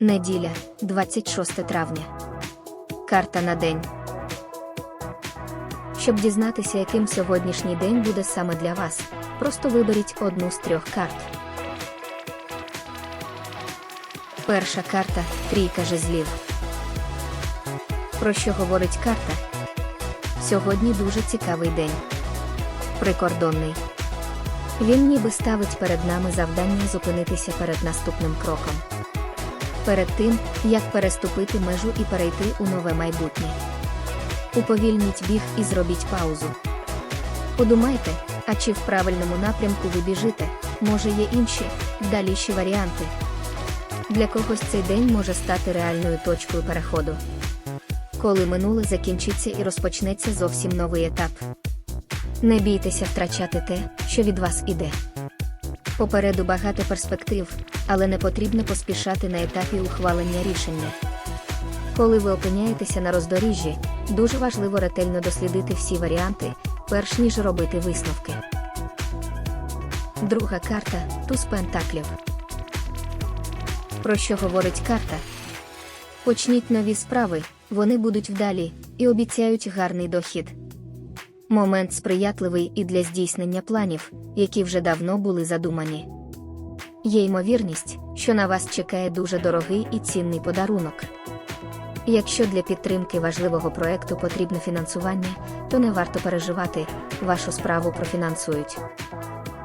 Неділя, 26 травня. Карта на день. Щоб дізнатися, яким сьогоднішній день буде саме для вас, просто виберіть одну з трьох карт. Перша карта трійка жезлів. Про що говорить карта? Сьогодні дуже цікавий день. Прикордонний. Він ніби ставить перед нами завдання зупинитися перед наступним кроком. Перед тим, як переступити межу і перейти у нове майбутнє. Уповільніть біг і зробіть паузу. Подумайте, а чи в правильному напрямку ви біжите, може є інші, вдаліші варіанти. Для когось цей день може стати реальною точкою переходу. Коли минуле закінчиться і розпочнеться зовсім новий етап. Не бійтеся втрачати те, що від вас іде. Попереду багато перспектив, але не потрібно поспішати на етапі ухвалення рішення. Коли ви опиняєтеся на роздоріжжі, дуже важливо ретельно дослідити всі варіанти, перш ніж робити висновки. Друга карта туз пентаклів. Про що говорить карта? Почніть нові справи, вони будуть вдалі і обіцяють гарний дохід. Момент сприятливий і для здійснення планів, які вже давно були задумані. Є ймовірність, що на вас чекає дуже дорогий і цінний подарунок. Якщо для підтримки важливого проекту потрібне фінансування, то не варто переживати, вашу справу профінансують.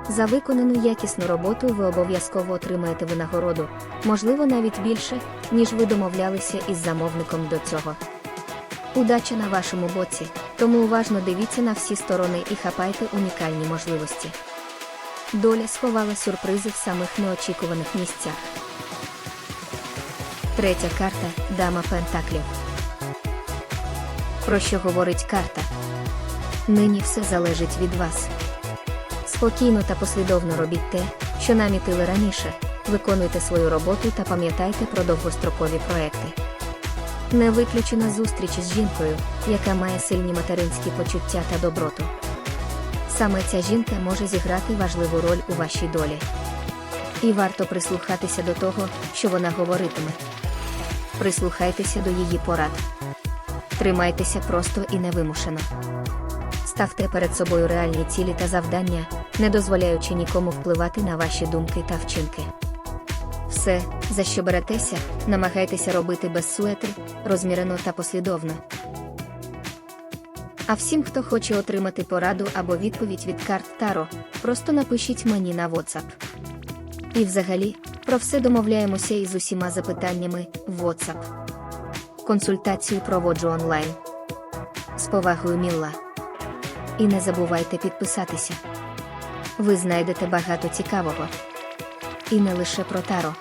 За виконану якісну роботу ви обов'язково отримаєте винагороду, можливо, навіть більше, ніж ви домовлялися із замовником до цього. Удача на вашому боці, тому уважно дивіться на всі сторони і хапайте унікальні можливості. Доля сховала сюрпризи в самих неочікуваних місцях. Третя карта Дама Пентаклів. Про що говорить карта? Нині все залежить від вас. Спокійно та послідовно робіть те, що намітили раніше, виконуйте свою роботу та пам'ятайте про довгострокові проекти. Не виключена зустріч із жінкою, яка має сильні материнські почуття та доброту. Саме ця жінка може зіграти важливу роль у вашій долі. І варто прислухатися до того, що вона говоритиме. Прислухайтеся до її порад. Тримайтеся просто і невимушено. Ставте перед собою реальні цілі та завдання, не дозволяючи нікому впливати на ваші думки та вчинки. Все, за що беретеся, намагайтеся робити без суети, розмірено та послідовно. А всім, хто хоче отримати пораду або відповідь від карт Таро, просто напишіть мені на WhatsApp. І взагалі, про все домовляємося із усіма запитаннями в WhatsApp. Консультацію проводжу онлайн. З повагою Мілла. І не забувайте підписатися. Ви знайдете багато цікавого. І не лише про Таро.